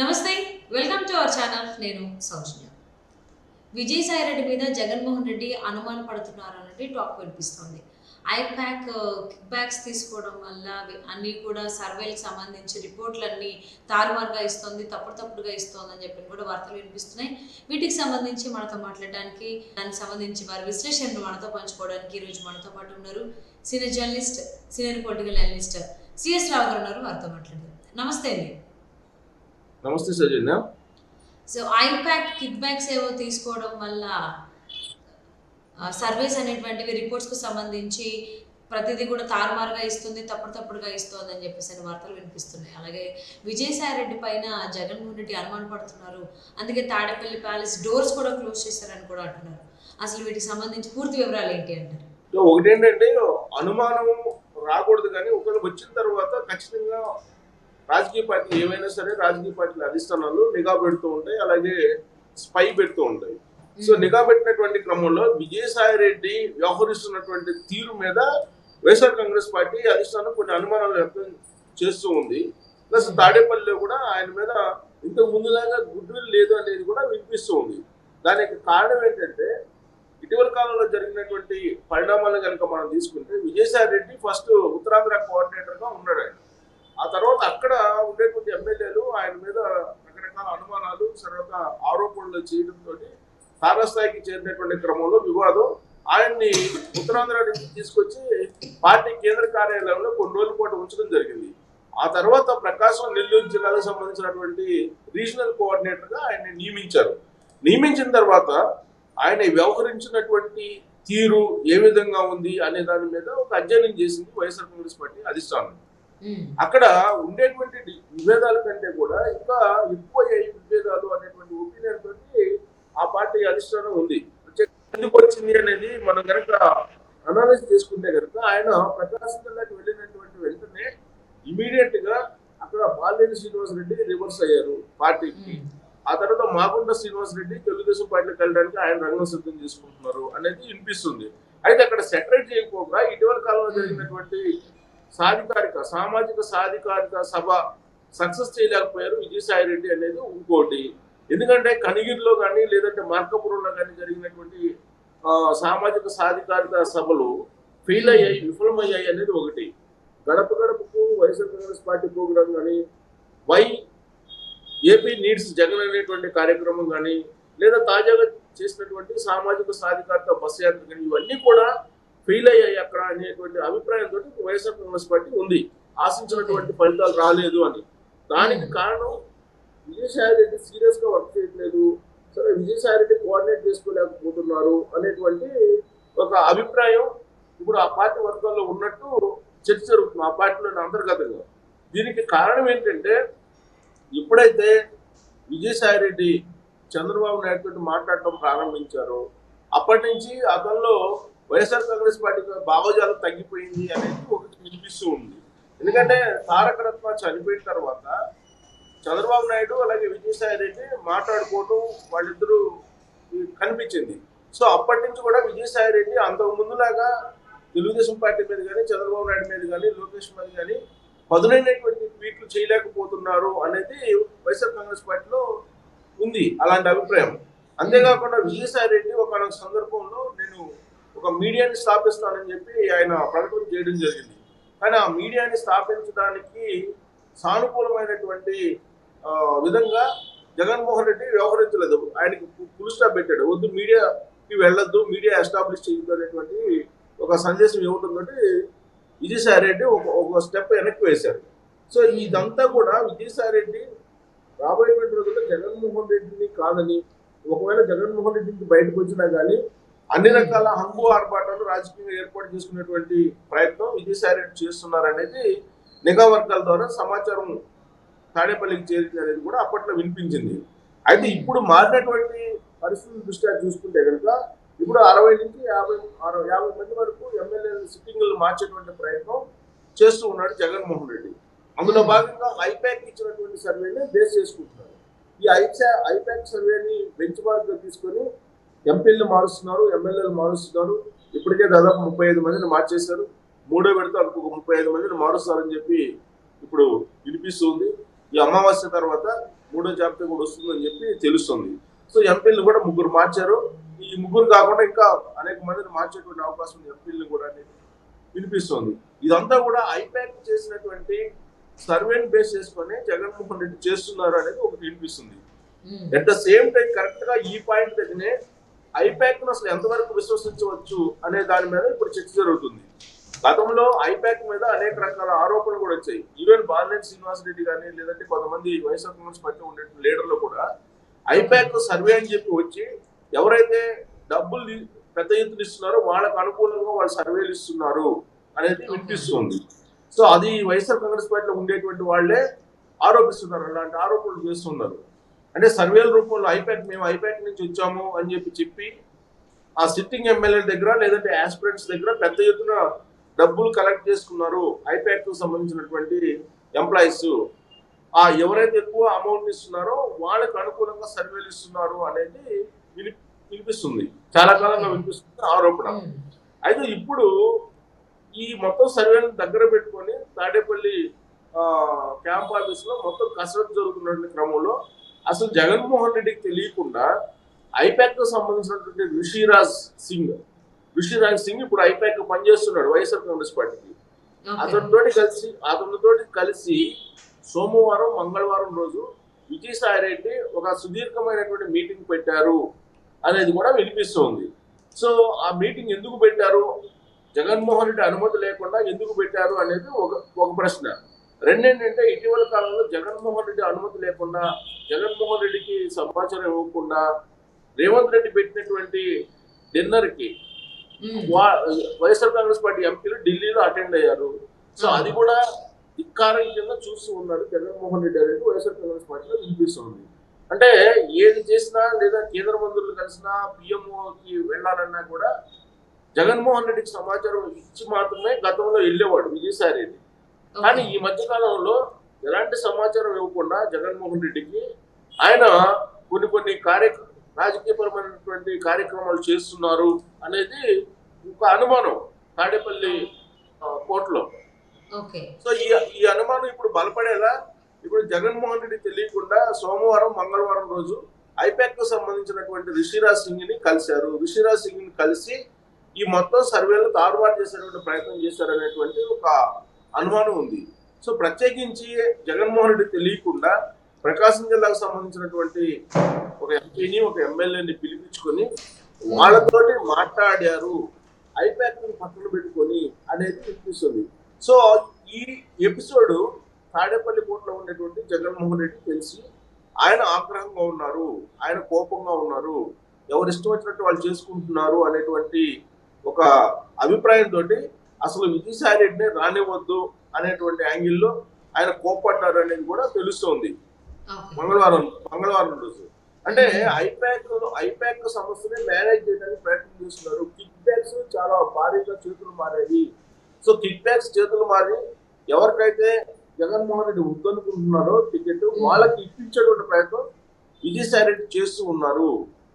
నమస్తే welcome to our channel. నేను సౌజన్య. విజయసాయి రెడ్డి మీద జగన్మోహన్ రెడ్డి అనుమాన పడుతున్నారు అన్నట్టు టాక్ వినిపిస్తుంది. ఐప్యాక్ కిక్ బ్యాక్స్ తీసుకోవడం వల్ల అన్నీ కూడా సర్వేలకు సంబంధించి రిపోర్ట్లన్నీ తారుమారుగా ఇస్తుంది తప్పుడు తప్పుడుగా ఇస్తుంది అని చెప్పి కూడా వార్తలు వినిపిస్తున్నాయి. వీటికి సంబంధించి మనతో మాట్లాడడానికి దానికి సంబంధించి వారి విశ్లేషణను మనతో పంచుకోవడానికి ఈరోజు మనతో పాటు ఉన్నారు senior journalist senior political analyst CS Rao garu ఉన్నారు. వారితో మాట్లాడారు నమస్తే అండి. నమస్తే Soujanya. So IPAC kickbacks ఏవో తీసుకోవడం వల్ల సర్వేస్ అనేటువంటివి రిపోర్ట్స్కు సంబంధించి ప్రతిదీ కూడా తారుమారుగా ఇస్తుంది తప్పుడు తప్పుడుగా ఇస్తుంది అని చెప్పేసి అని వార్తలు వినిపిస్తున్నాయి. అలాగే విజయసాయి రెడ్డి పైన జగన్మోహన్ రెడ్డి అనుమాన పడుతున్నారు. అందుకే తాడేపల్లి ప్యాలెస్ డోర్స్ కూడా క్లోజ్ చేశారని కూడా అంటున్నారు. అసలు వీటికి సంబంధించి పూర్తి వివరాలు ఏంటి అంటారు? ఒకటేంటంటే అనుమానం రాకూడదు కానీ ఒకరు వచ్చిన తర్వాత ఖచ్చితంగా రాజకీయ పార్టీలు ఏమైనా సరే రాజకీయ పార్టీల అధిష్టానాలు నిఘా పెడుతూ ఉంటాయి అలాగే స్పై పెడుతూ ఉంటాయి. సో నిఘా పెట్టినటువంటి క్రమంలో విజయసాయి రెడ్డి వ్యవహరిస్తున్నటువంటి తీరు మీద వైఎస్ఆర్ కాంగ్రెస్ పార్టీ అధిష్టానం కొన్ని అనుమానాలు వ్యక్తం చేస్తూ ఉంది. ప్లస్ తాడేపల్లిలో కూడా ఆయన మీద ఇంతకు ముందులాగా గుడ్ విల్ లేదు అనేది కూడా వినిపిస్తూ ఉంది. దానికి కారణం ఏంటంటే ఇటీవల కాలంలో జరిగినటువంటి పరిణామాలను కనుక మనం తీసుకుంటే విజయసాయి రెడ్డి ఫస్ట్ ఉత్తరాంధ్ర కోఆర్డినేటర్గా ఉన్నాడు ఆయన. ఆ తర్వాత అక్కడ ఉండేటువంటి ఎమ్మెల్యేలు ఆయన మీద రకరకాల అనుమానాలు తర్వాత ఆరోపణలు చేయడంతో తారస్థాయికి చేరినటువంటి క్రమంలో వివాదం. ఆయన్ని ఉత్తరాంధ్ర నుంచి తీసుకొచ్చి పార్టీ కేంద్ర కార్యాలయంలో కొన్ని రోజుల పాటు ఉంచడం జరిగింది. ఆ తర్వాత ప్రకాశం నెల్లూరు జిల్లాకు సంబంధించినటువంటి రీజనల్ కోఆర్డినేటర్గా ఆయన్ని నియమించారు. నియమించిన తర్వాత ఆయన వ్యవహరించినటువంటి తీరు ఏ విధంగా ఉంది అనే దాని మీద ఒక అధ్యయనం చేసింది వైఎస్ఆర్ కాంగ్రెస్ పార్టీ అధిష్టానం. అక్కడ ఉండేటువంటి విభేదాల కంటే కూడా ఇంకా ఎక్కువ విభేదాలు అనేటువంటి ఒపీనియన్ తోటి ఆ పార్టీ అధిష్టానం ఉంది. ఎందుకు వచ్చింది అనేది మనం కనుక అనాలిస్ చేసుకుంటే కనుక ఆయన ప్రకాశం జిల్లాకి వెళ్ళినటువంటి వెంటనే ఇమీడియట్గా అక్కడ బాలినేని శ్రీనివాస్ రెడ్డి రివర్స్ అయ్యారు పార్టీకి. ఆ తర్వాత మాగుంట శ్రీనివాస్ రెడ్డి తెలుగుదేశం పార్టీకి వెళ్ళడానికి ఆయన రంగం సిద్ధం చేసుకుంటున్నారు అనేది వినిపిస్తుంది. అయితే అక్కడ సెటరేట్ చేయకపోగా ఇటీవల కాలంలో జరిగినటువంటి సాధికారిక సామాజిక సాధికారిక సభ సక్సెస్ చేయలేకపోయారు విజయసాయి రెడ్డి అనేది ఇంకోటి. ఎందుకంటే కనిగిరిలో కానీ లేదంటే మార్కపురంలో కానీ జరిగినటువంటి సామాజిక సాధికారిక సభలు ఫెయిల్ అయ్యాయి విఫలమయ్యాయి అనేది ఒకటి. గడప గడపకు వైఎస్ఆర్ కాంగ్రెస్ పార్టీ ప్రోగ్రాం కానీ వై ఏపీ నీడ్స్ జగన్ అనేటువంటి కార్యక్రమం కానీ లేదా తాజాగా చేసినటువంటి సామాజిక సాధికారత బస్ యాత్ర కానీ ఇవన్నీ కూడా ఫెయిల్ అయ్యాయి అక్కడ అనేటువంటి అభిప్రాయంతో వైఎస్ఆర్ కాంగ్రెస్ పార్టీ ఉంది. ఆశించినటువంటి ఫలితాలు రాలేదు అని. దానికి కారణం విజయసాయి రెడ్డి సీరియస్గా వర్క్ చేయట్లేదు. సరే విజయసాయి రెడ్డి కోఆర్డినేట్ చేసుకోలేకపోతున్నారు అనేటువంటి ఒక అభిప్రాయం ఇప్పుడు ఆ పార్టీ వర్గాల్లో ఉన్నట్టు చర్చ జరుగుతుంది. ఆ పార్టీలోని అంతర్గతంగా. దీనికి కారణం ఏంటంటే ఎప్పుడైతే విజయసాయి రెడ్డి చంద్రబాబు నాయుడు తోటి మాట్లాడటం ప్రారంభించారో. అప్పటి నుంచి అతనిలో వైఎస్ఆర్ కాంగ్రెస్ పార్టీ భావజాలం తగ్గిపోయింది అనేది ఒకటి వినిపిస్తూ ఉంది. ఎందుకంటే తారక రత్న చనిపోయిన తర్వాత చంద్రబాబు నాయుడు అలాగే విజయసాయి రెడ్డి మాట్లాడుకోవటం వాళ్ళిద్దరూ కనిపించింది. సో అప్పటి నుంచి కూడా విజయసాయి రెడ్డి అంతకు ముందులాగా తెలుగుదేశం పార్టీ మీద కానీ చంద్రబాబు నాయుడు మీద కానీ లోకేష్ మీద కానీ పదునైనటువంటి ట్వీట్లు చేయలేకపోతున్నారు అనేది వైఎస్ఆర్ కాంగ్రెస్ పార్టీలో ఉంది అలాంటి అభిప్రాయం. అంతేకాకుండా విజయసాయి రెడ్డి ఒక సందర్భంలో నేను ఒక మీడియాని స్థాపిస్తానని చెప్పి ఆయన ప్రకటన చేయడం జరిగింది. కానీ ఆ మీడియాని స్థాపించడానికి సానుకూలమైనటువంటి విధంగా జగన్మోహన్ రెడ్డి వ్యవహరించలేదు. ఆయనకి ఫుల్ స్టాప్ పెట్టాడు. వద్దు మీడియాకి వెళ్ళొద్దు మీడియా ఎస్టాబ్లిష్ చేయొద్దు అనేటువంటి ఒక సందేశం ఇవ్వడంతో విజయసాయి రెడ్డి ఒక ఒక స్టెప్ వెనక్కి వేశారు. సో ఇదంతా కూడా విజయసాయి రెడ్డి రాబోయేటువంటి రోజుల్లో జగన్మోహన్ రెడ్డిని కాదని ఒకవేళ జగన్మోహన్ రెడ్డి బయటకు వచ్చినా కానీ అన్ని రకాల హంగు ఆర్భాటాలు రాజకీయంగా ఏర్పాటు చేసుకునేటువంటి ప్రయత్నం విజయసాయి రెడ్డి చేస్తున్నారనేది నిఘా వర్గాల ద్వారా సమాచారం తాడేపల్లికి చేరింది అనేది కూడా అప్పట్లో వినిపించింది. అయితే ఇప్పుడు మారినటువంటి పరిస్థితుల దృష్ట్యా చూసుకుంటే కనుక ఇప్పుడు అరవై నుంచి యాభై అరవై యాభై మంది వరకు ఎమ్మెల్యే సిట్టింగ్లు మార్చేటువంటి ప్రయత్నం చేస్తూ ఉన్నాడు జగన్మోహన్ రెడ్డి. అందులో భాగంగా ఐప్యాక్ ఇచ్చినటువంటి సర్వేని బేస్ చేసుకుంటున్నారు. ఈ ఐపా ఐపాక్ సర్వేని బెంచ్ మార్క్ తీసుకొని ఎంపీలు మారుస్తున్నారు ఎమ్మెల్యేలు మారుస్తున్నారు. ఇప్పటికే దాదాపు ముప్పై ఐదు మందిని మార్చేశారు. మూడో విడత ఇంకొక ముప్పై ఐదు మందిని మారుస్తారని చెప్పి ఇప్పుడు వినిపిస్తుంది. ఈ అమావాస్య తర్వాత మూడో జాబితా కూడా వస్తుందని చెప్పి తెలుస్తుంది. సో ఎంపీలు కూడా ముగ్గురు మార్చారు. ఈ ముగ్గురు కాకుండా ఇంకా అనేక మందిని మార్చేటువంటి అవకాశం ఉంది ఎంపీలను కూడా వినిపిస్తుంది. ఇదంతా కూడా ఐపాక్ చేసినటువంటి సర్వేని బేస్ చేసుకొని జగన్మోహన్ రెడ్డి చేస్తున్నారు అనేది ఒకటి వినిపిస్తుంది. ఎట్ ద సేమ్ టైం కరెక్ట్గా ఈ పాయింట్ దగ్గరనే ఐపాక్ను అసలు ఎంతవరకు విశ్వసించవచ్చు అనే దాని మీద ఇప్పుడు చర్చ జరుగుతుంది. గతంలో ఐపాక్ మీద అనేక రకాల ఆరోపణలు కూడా వచ్చాయి. ఈవెన్ బాలినేని శ్రీనివాస్ రెడ్డి కానీ లేదంటే కొంతమంది వైఎస్ఆర్ కాంగ్రెస్ పార్టీ ఉండే లీడర్లు కూడా ఐపాక్ సర్వే అని చెప్పి వచ్చి ఎవరైతే డబ్బులు పెద్ద ఎత్తున ఇస్తున్నారో వాళ్ళకు అనుకూలంగా వాళ్ళు సర్వేలు ఇస్తున్నారు అనేది వినిపిస్తుంది. సో అది వైఎస్ఆర్ కాంగ్రెస్ పార్టీలో ఉండేటువంటి వాళ్ళే ఆరోపిస్తున్నారు. అలాంటి ఆరోపణలు చేస్తున్నారు. అంటే సర్వేల రూపంలో ఐపాక్ మేము ఐపాక్ నుంచి వచ్చాము అని చెప్పి చెప్పి ఆ సిట్టింగ్ ఎమ్మెల్యే దగ్గర లేదంటే ఆస్పిరెంట్స్ దగ్గర పెద్ద ఎత్తున డబ్బులు కలెక్ట్ చేసుకున్నారు ఐపాక్కు సంబంధించినటువంటి ఎంప్లాయీస్ ఆ ఎవరైతే ఎక్కువ అమౌంట్ ఇస్తున్నారో వాళ్ళకి అనుకూలంగా సర్వేలు ఇస్తున్నారు అనేది విని వినిపిస్తుంది. చాలా కాలంగా వినిపిస్తుంది ఆరోపణ. ఉమ్. అయితే ఇప్పుడు ఈ మొత్తం సర్వేలను దగ్గర పెట్టుకొని తాడేపల్లి క్యాంప్ ఆఫీస్లో మొత్తం కసరత్తు జరుగుతున్న క్రమంలో అసలు జగన్మోహన్ రెడ్డికి తెలియకుండా ఐపాక్కు సంబంధించినటువంటి రిషిరాజ్ సింగ్ రిషిరాజ్ సింగ్ ఇప్పుడు ఐపాక్ పనిచేస్తున్నాడు వైఎస్ఆర్ కాంగ్రెస్ పార్టీకి. ఓకే. అతనితోటి కలిసి అతనితోటి కలిసి సోమవారం మంగళవారం రోజు విజయసాయి రెడ్డి ఒక సుదీర్ఘమైనటువంటి మీటింగ్ పెట్టారు అనేది కూడా వినిపిస్తుంది. సో ఆ మీటింగ్ ఎందుకు పెట్టారు? జగన్మోహన్ రెడ్డి అనుమతి లేకుండా ఎందుకు పెట్టారు అనేది ఒక ఒక ప్రశ్న. రెండేంటంటే ఇటీవల కాలంలో జగన్మోహన్ రెడ్డి అనుమతి లేకుండా జగన్మోహన్ రెడ్డికి సమాచారం ఇవ్వకుండా రేవంత్ రెడ్డి పెట్టినటువంటి డిన్నర్కి ఉమ్. వా- వైఎస్ఆర్ కాంగ్రెస్ పార్టీ ఎంపీలు ఢిల్లీలో అటెండ్ అయ్యారు. సో అది కూడా ధిక్కారం కింద చూస్తూ ఉన్నారు జగన్మోహన్ రెడ్డి అనేది వైఎస్ఆర్ కాంగ్రెస్ పార్టీలో వినిపిస్తుంది. అంటే ఏది చేసినా లేదా కేంద్ర మంత్రులు కలిసినా పిఎంఓకి వెళ్ళాలన్నా కూడా జగన్మోహన్ రెడ్డికి సమాచారం ఇచ్చి మాత్రమే గతంలో వెళ్ళేవాడు విజయసాయి రెడ్డి కానీ ఈ మధ్య కాలంలో ఎలాంటి సమాచారం ఇవ్వకుండా జగన్మోహన్ రెడ్డికి ఆయన కొన్ని కొన్ని కార్య రాజకీయపరమైనటువంటి కార్యక్రమాలు చేస్తున్నారు అనేది ఒక అనుమానం తాడేపల్లి కోర్టులో. సో ఈ ఈ అనుమానం ఇప్పుడు బలపడేలా ఇప్పుడు జగన్మోహన్ రెడ్డి తెలియకుండా సోమవారం మంగళవారం రోజు ఐపాక్కు సంబంధించినటువంటి రిషిరాజ్ సింగ్ని కలిశారు. రిషిరాజ్ సింగ్ని కలిసి ఈ మొత్తం సర్వేలు తారుమారు చేసేటువంటి ప్రయత్నం చేశారనేటువంటి ఒక అనుమానం ఉంది. సో ప్రత్యేకించి జగన్మోహన్ రెడ్డి తెలియకుండా ప్రకాశం జిల్లాకు సంబంధించినటువంటి ఒక ఎంపీని ఒక ఎమ్మెల్యేని పిలిపించుకొని వాళ్ళతోటి మాట్లాడారు. ఐప్యాక్ని పక్కన పెట్టుకొని అనేది వినిపిస్తుంది సో ఈ ఎపిసోడ్ తాడేపల్లి కోటలో ఉండేటువంటి జగన్మోహన్ రెడ్డి తెలిసి ఆయన ఆగ్రహంగా ఉన్నారు ఆయన కోపంగా ఉన్నారు ఎవరు ఇష్టం వచ్చినట్టు వాళ్ళు చేసుకుంటున్నారు అనేటువంటి ఒక అభిప్రాయంతో అసలు విజయసాయి రెడ్డిని రానివ్వద్దు అనేటువంటి యాంగిల్లో ఆయన కోపడ్డారు అనేది కూడా తెలుస్తోంది. మంగళవారం మంగళవారం రోజు. అంటే ఐపాక్ ఐపాక్ సమస్యని మేనేజ్ చేయడానికి ప్రయత్నం చేస్తున్నారు. కిక్ బ్యాక్స్ చాలా భారీగా చేతులు మారాయి. సో కిక్ బ్యాక్స్ చేతులు మారి ఎవరికైతే జగన్మోహన్ రెడ్డి వద్దనుకుంటున్నారో టికెట్ వాళ్ళకి ఇప్పించేటువంటి ప్రయత్నం విజయసాయి రెడ్డి చేస్తూ ఉన్నారు.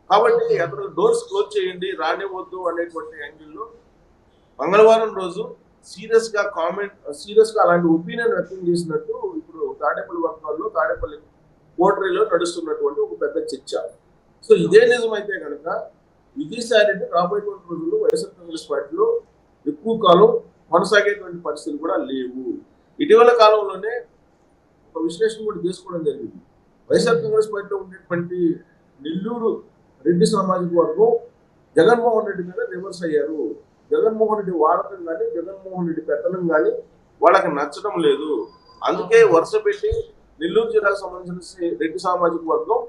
కాబట్టి అతను డోర్స్ క్లోజ్ చేయండి రానివ్వద్దు అనేటువంటి యాంగిల్లో మంగళవారం రోజు సీరియస్గా కామెంట్ సీరియస్గా అలాంటి ఒపీనియన్ వ్యక్తం చేసినట్టు ఇప్పుడు తాడేపల్లి వర్గాల్లో తాడేపల్లి కోటరీలో నడుస్తున్నటువంటి ఒక పెద్ద చర్చ. సో ఇదే నిజమైతే కనుక విజయసాయి అంటే రాబోయేటువంటి రోజుల్లో వైఎస్ఆర్ కాంగ్రెస్ పార్టీలో ఎక్కువ కాలం కొనసాగేటువంటి పరిస్థితులు కూడా లేవు. ఇటీవల కాలంలోనే ఒక విశ్లేషణ కూడా చేసుకోవడం జరిగింది. వైఎస్ఆర్ కాంగ్రెస్ పార్టీలో ఉండేటువంటి నెల్లూరు రెడ్డి సామాజిక వర్గం జగన్మోహన్ రెడ్డి మీద రివర్స్ అయ్యారు. జగన్మోహన్ రెడ్డి వాడకం కానీ జగన్మోహన్ రెడ్డి పెట్టడం కానీ వాళ్ళకి నచ్చడం లేదు. అందుకే వరుస పెట్టి నెల్లూరు జిల్లాకు సంబంధించిన రెడ్డి సామాజిక వర్గం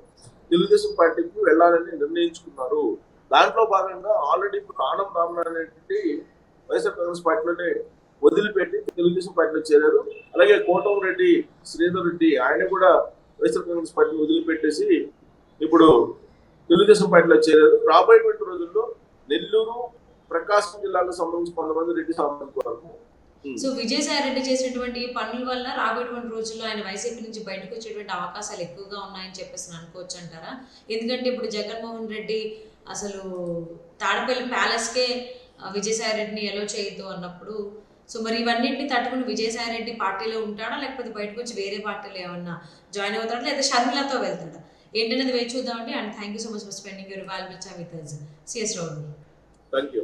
తెలుగుదేశం పార్టీకి వెళ్ళాలని నిర్ణయించుకున్నారు. దాంట్లో భాగంగా ఆల్రెడీ ఇప్పుడు ఆనం రామనారాయణ రెడ్డి వైఎస్ఆర్ కాంగ్రెస్ పార్టీలోనే వదిలిపెట్టి తెలుగుదేశం పార్టీలో చేరారు. అలాగే కోటంరెడ్డి శ్రీధర్ రెడ్డి ఆయన కూడా వైఎస్ఆర్ కాంగ్రెస్ పార్టీని వదిలిపెట్టేసి ఇప్పుడు తెలుగుదేశం పార్టీలో చేరారు. రాబోయేటువంటి రోజుల్లో నెల్లూరు ప్రకాశం జిల్లాకు సంబంధించి కొంతమంది రెడ్డి సామాజిక వర్గం సో విజయసాయి రెడ్డి చేసినటువంటి పనుల వల్ల రాబోయేటువంటి రోజుల్లో ఆయన వైసీపీ నుంచి బయటకు వచ్చేటువంటి అవకాశాలు ఎక్కువగా ఉన్నాయని చెప్పేసి అనుకోవచ్చు అంటారా? ఎందుకంటే ఇప్పుడు జగన్మోహన్ రెడ్డి అసలు తాడపల్లి ప్యాలెస్కే విజయసాయి రెడ్డిని ఎలో చేయొద్దు అన్నప్పుడు సో మరి ఇవన్నింటిని తట్టుకుని విజయసాయి రెడ్డి పార్టీలో ఉంటాడా? లేకపోతే బయటకు వచ్చి వేరే పార్టీలో ఏమన్నా జాయిన్ అవుతాడా? లేదా షర్మిలతో వెళ్తాడా? ఏంటనేది వేచి చూద్దామండి. And thank you so much for spending your valuable time with CS Rao thank you